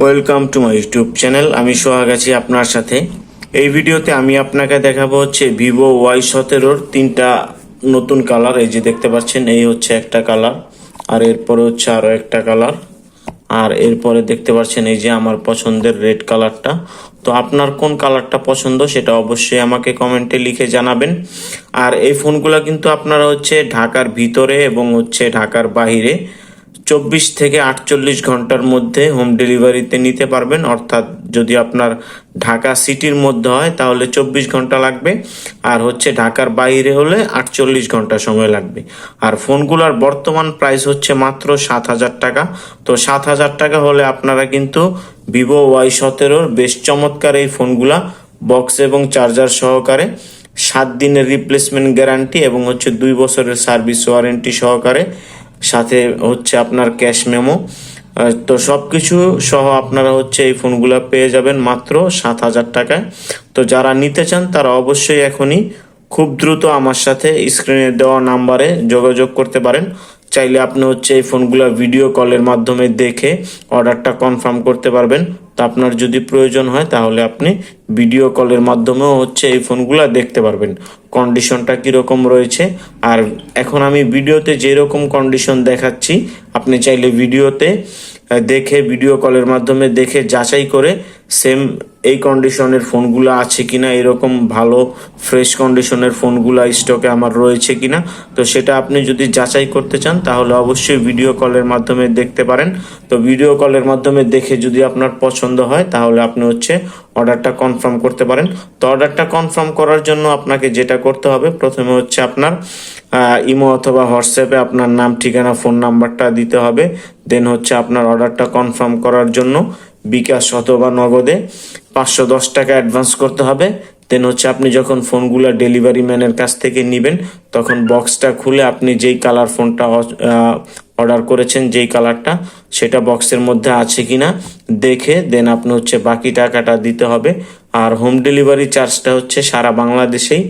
Welcome to my YouTube channel আমি সোহাগ আছি আপনার সাথে। এই ভিডিওতে আমি আপনাকে দেখাবো হচ্ছে ভিভো ওয়াই সতেরোর তিনটা নতুন কালার এই যে দেখতে পাচ্ছেন, এই হচ্ছে একটা কালার আর এরপরে হচ্ছে আরও একটা কালার আর এরপরে দেখতে পাচ্ছেন এই যে আমার পছন্দের রেড কালারটা তো আপনার কোন কালারটা পছন্দ সেটা অবশ্যই আমাকে কমেন্টে লিখে জানাবেন। আর এই ফোনগুলো কিন্তু আপনারা হচ্ছে ঢাকার ভিতরে এবং হচ্ছে ঢাকার বাহিরে চব্বিশ থেকে আটচল্লিশ ঘণ্টার মধ্যে হোম ডেলিভারিতে নিতে পারবেন। অর্থাৎ যদি আপনার ঢাকা সিটির মধ্যে হয়, তাহলে চব্বিশ ঘণ্টা লাগবে। আর হচ্ছে ঢাকার বাইরে হলে আটচল্লিশ ঘণ্টা সময় লাগবে। আর ফোনগুলোর বর্তমান প্রাইস হচ্ছে মাত্র সাত হাজার টাকা। তো সাত হাজার টাকা হলে আপনারা কিন্তু ভিভো ওয়াই সতেরোর বেশ চমৎকার এই ফোনগুলা বক্স এবং চার্জার সহকারে সাত দিনের রিপ্লেসমেন্ট গ্যারান্টি এবং হচ্ছে দুই বছরের সার্ভিস ওয়ারেন্টি সহকারে সাথে হচ্ছে আপনার ক্যাশ মেমো। তো সব কিছু সহ আপনারা হচ্ছে এই ফোনগুলো পেয়ে যাবেন মাত্র সাত হাজার টাকায়। তো যারা নিতে চান তারা অবশ্যই এখনই খুব দ্রুত আমার সাথে স্ক্রিনে দেওয়া নাম্বারে যোগাযোগ করতে পারেন। চাইলে আপনি হচ্ছে এই ফোনগুলো ভিডিও কলের মাধ্যমে দেখে অর্ডারটা কনফার্ম করতে পারবেন। তো আপনার যদি প্রয়োজন হয় তাহলে আপনি ভিডিও কলের মাধ্যমেও হচ্ছে এই ফোনগুলো দেখতে পারবেন। কন্ডিশনটা কীরকম রয়েছে? আর এখন আমি ভিডিওতে যেরকম কন্ডিশন দেখাচ্ছি, আপনি চাইলে ভিডিওতে দেখে ভিডিও কলের মাধ্যমে দেখে, যাচাই করে সেম এই কন্ডিশনের ফোনগুলো আছে কিনা, এরকম ভালো ফ্রেশ কন্ডিশনের ফোনগুলো স্টকে আমার রয়েছে কিনা, তো সেটা আপনি যদি যাচাই করতে চান, তাহলে অবশ্যই ভিডিও কলের মাধ্যমে দেখতে পারেন। তো ভিডিও কলের মাধ্যমে দেখে যদি আপনার পছন্দ হয়, তাহলে আপনি হচ্ছে অর্ডারটা কনফার্ম করতে পারেন। তো অর্ডারটা কনফার্ম করার জন্য আপনাকে যেটা করতে হবে, প্রথমে হচ্ছে আপনার ইমো অথবা হোয়াটসঅ্যাপে আপনার নাম, ঠিকানা, ফোন নাম্বারটা দিতে হবে। দেন হচ্ছে আপনার অর্ডারটা কনফার্ম করার জন্য বিকাশ অথবা নগদে পাঁচশো দশ টাকা অ্যাডভান্স করতে হবে। দেন হচ্ছে আপনি যখন ফোনগুলো ডেলিভারি ম্যানের কাছ থেকে নেবেন, তখন বক্সটা খুলে আপনি যেই কালার ফোনটা অর্ডার করেছেন যেই কালারটা, সেটা বক্সের মধ্যে আছে কিনা, দেখে দেন আপনি হচ্ছে বাকি টাকাটা দিতে হবে। আর হোম ডেলিভারি চার্জটা হচ্ছে সারা বাংলাদেশেই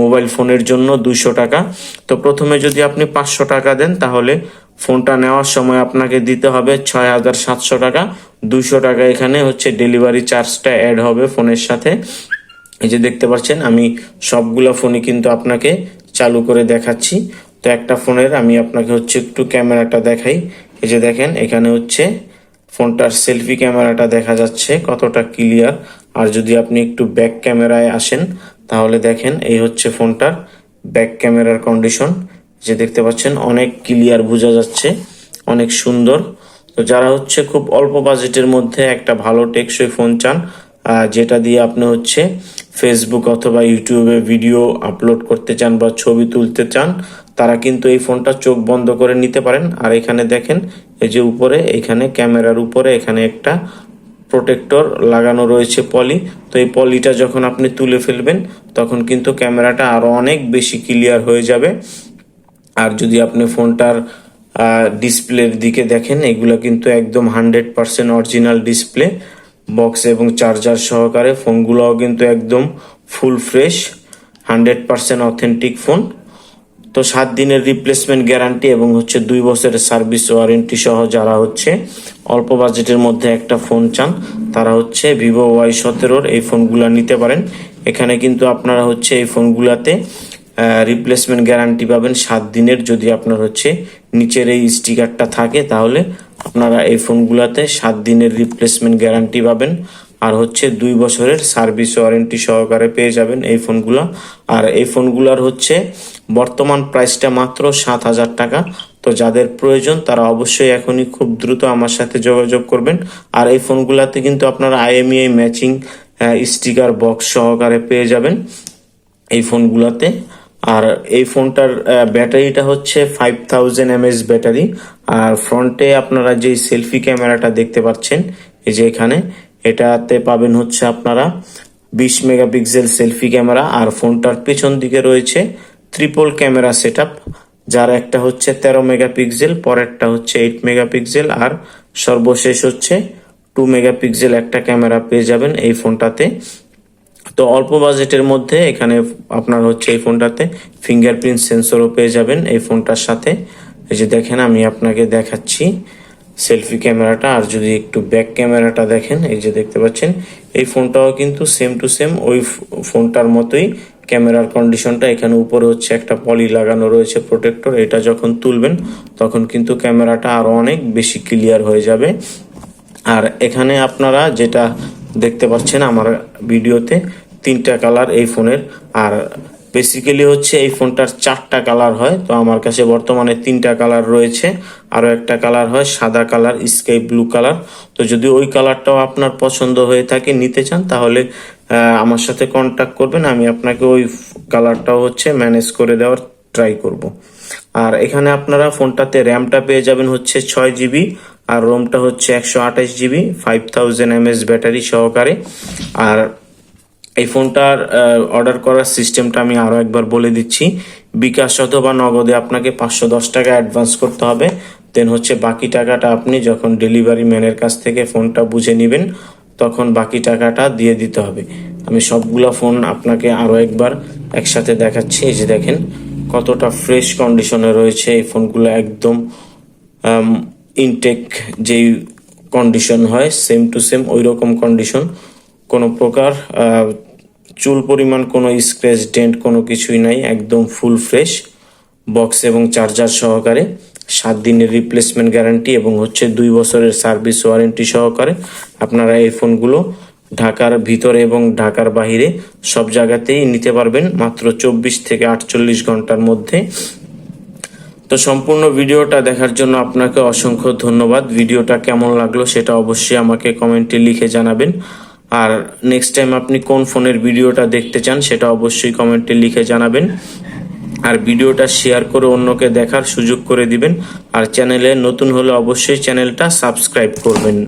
মোবাইল ফোনের জন্য দুশো টাকা। তো প্রথমে যদি আপনি পাঁচশো টাকা দেন, তাহলে ফোনটা নেওয়ার সময় আপনাকে দিতে হবে ছয় হাজার সাতশো টাকা। দুশো টাকা এখানে হচ্ছে ডেলিভারি চার্জটা অ্যাড হবে ফোনের সাথে। এই যে দেখতে পাচ্ছেন, আমি সবগুলো ফোনই কিন্তু আপনাকে চালু করে দেখাচ্ছি। তো একটা ফোনের, আমি আপনাকে হচ্ছে একটু ক্যামেরাটা দেখাই। এই যে দেখেন, এখানে হচ্ছে ফোনটার সেলফি ক্যামেরাটা দেখা যাচ্ছে কতটা ক্লিয়ার। আর যদি আপনি একটু ব্যাক ক্যামেরায় আসেন, তাহলে দেখেন এই হচ্ছে ফোনটার ব্যাক ক্যামেরার কন্ডিশন। যে দেখতে পাচ্ছেন, অনেক ক্লিয়ার বোঝা যাচ্ছে, অনেক সুন্দর। তো যারা হচ্ছে খুব অল্প বাজেটের মধ্যে একটা ভালো টেকসই ফোন চান যেটা দিয়ে আপনি হচ্ছে ফেসবুক অথবা ইউটিউবে ভিডিও আপলোড করতে চান বা ছবি তুলতে চান তারা কিন্তু এই ফোনটা চোখ বন্ধ করে নিতে পারেন। আর এখানে দেখেন, এই যে উপরে, এখানে ক্যামেরার উপরে এখানে একটা প্রোটেক্টর লাগানো রয়েছে পলি। তো এই পলিটা যখন আপনি তুলে ফেলবেন, তখন কিন্তু ক্যামেরাটা আরও অনেক বেশি ক্লিয়ার হয়ে যাবে। আর যদি আপনি ফোনটার ডিসপ্লের দিকে দেখেন, এগুলো কিন্তু একদম hundred percent original display, box এবং চার্জার সহকারে। ফোনগুলোও কিন্তু একদম full fresh, hundred percent authentic phone. তো সাত দিনের রিপ্লেসমেন্ট গ্যারান্টি এবং হচ্ছে দুই বছরের সার্ভিস ওয়ারেন্টি সহ যারা হচ্ছে অল্প বাজেটের মধ্যে একটা ফোন চান, তারা হচ্ছে ভিভো ওয়াই সতেরোর এই ফোনগুলো নিতে পারেন। এখানে কিন্তু আপনারা হচ্ছে এই ফোনগুলাতে রিপ্লেসমেন্ট গ্যারান্টি পাবেন সাত দিনের যদি আপনার হচ্ছে নিচের এই স্টিকারটা থাকে, তাহলে আপনারা এই ফোনগুলাতে সাত দিনের রিপ্লেসমেন্ট গ্যারান্টি পাবেন। আর হচ্ছে দুই বছরের সার্ভিস ওয়ারেন্টি সহকারে পেয়ে যাবেন এই ফোনগুলো। আর এই ফোনগুলোর হচ্ছে বর্তমান প্রাইসটা মাত্র সাত হাজার টাকা। তো যাদের প্রয়োজন তারা অবশ্যই এখনই খুব দ্রুত আমার সাথে যোগাযোগ করবেন। আর এই ফোনগুলোতে কিন্তু আপনারা আইএমইআই ম্যাচিং স্টিকার বক্স সহকারে পেয়ে যাবেন এই ফোনগুলোতে। আর এই ফোনটার ব্যাটারিটা হচ্ছে ফাইভ থাউজেন্ড এমএস ব্যাটারি। আর ফ্রন্টে আপনারা যে সেলফি ক্যামেরাটা দেখতে পাচ্ছেন, এই যে এখানে এটাতে পাবেন হচ্ছে আপনারা বিশ মেগাপিক্সেল সেলফি ক্যামেরা আর ফোনটার পেছন দিকে রয়েছে ট্রিপল ক্যামেরা সেট যার একটা হচ্ছে তেরো মেগাপিক্সেল, পরেরটা হচ্ছে এইট মেগাপিক্সেল আর সর্বশেষ হচ্ছে টু মেগাপিক্সেল একটা ক্যামেরা পেয়ে যাবেন এই ফোনটাতে। তো অল্প বাজেটের মধ্যে এখানে আপনার হচ্ছে এই ফোনটাতে ফিঙ্গারপ্রিন্ট সেন্সরও পেয়ে যাবেন এই ফোনটার সাথে। এই যে দেখেন আমি আপনাকে দেখাচ্ছি। সেলফি ক্যামেরাটা আর যদি একটু ব্যাক ক্যামেরাটা দেখেন, এই যে দেখতে পাচ্ছেন, এই ফোনটাও কিন্তু সেম টু সেম ওই ফোনটার মতোই ক্যামেরার কন্ডিশনটা এখানে উপরে হচ্ছে একটা পলি লাগানো রয়েছে প্রোটেক্টর এটা যখন তুলবেন তখন কিন্তু ক্যামেরাটা আরও অনেক বেশি ক্লিয়ার হয়ে যাবে। আর এখানে আপনারা যেটা দেখতে পাচ্ছেন আমার ভিডিওতে তিনটা কালার এই ফোনের, আর বেসিক্যালি হচ্ছে এই ফোনটার চারটা কালার হয়। তো আমার কাছে বর্তমানে তিনটা কালার রয়েছে। আরও একটা কালার হয়, সাদা কালার, স্কাই ব্লু কালার। তো যদি ওই কালারটাও আপনার পছন্দ হয়ে থাকে, নিতে চান, তাহলে আমার সাথে কন্ট্যাক্ট করবেন। আমি আপনাকে ওই কালারটাও হচ্ছে ম্যানেজ করে দেওয়ার ট্রাই করব। আর এখানে আপনারা ফোনটাতে র্যামটা পেয়ে যাবেন হচ্ছে ছয় জিবি, আর রোমটা হচ্ছে একশো আঠাশ GB five thousand MS battery সহকারে। আর এই ফোনটার অর্ডার করার সিস্টেমটা আমি আরও একবার বলে দিচ্ছি। বিকাশ অথবা নগদে আপনাকে পাঁচশো দশ টাকা অ্যাডভান্স করতে হবে। দেন হচ্ছে বাকি টাকাটা আপনি যখন ডেলিভারি ম্যানের কাছ থেকে ফোনটা বুঝে নেবেন, তখন বাকি টাকাটা দিয়ে দিতে হবে। আমি সবগুলা ফোন আপনাকে আরও একবার একসাথে দেখাচ্ছি। এই যে দেখেন, কতটা ফ্রেশ কন্ডিশনে রয়েছে এই ফোনগুলো একদম ইনটেক যেই কন্ডিশন হয় সেম টু সেম ওই রকম কন্ডিশন কোনো প্রকার চুল পরিমাণ কোনো স্ক্র্যাচ ডেন্ট কোনো কিছুই নাই, একদম ফুল ফ্রেশ বক্স এবং চার্জার সহকারে, সাত দিনের রিপ্লেসমেন্ট গ্যারান্টি এবং হচ্ছে দুই বছরের সার্ভিস ওয়ারেন্টি সহকারে আপনারা এই ফোনগুলো ঢাকার ভিতরে এবং ঢাকার বাইরে সব জায়গাতেই নিতে পারবেন, মাত্র চব্বিশ থেকে আটচল্লিশ ঘণ্টার মধ্যে। তো সম্পূর্ণ ভিডিওটা দেখার জন্য আপনাকে অসংখ্য ধন্যবাদ। ভিডিওটা কেমন লাগল সেটা অবশ্যই আমাকে কমেন্টে লিখে জানাবেন। আর নেক্সট টাইম আপনি কোন ফোনের ভিডিওটা দেখতে চান, সেটা অবশ্যই কমেন্টে লিখে জানাবেন। আর ভিডিওটা শেয়ার করে অন্যকে দেখার সুযোগ করে দিবেন। আর চ্যানেলে নতুন হলে অবশ্যই চ্যানেলটা সাবস্ক্রাইব করবেন।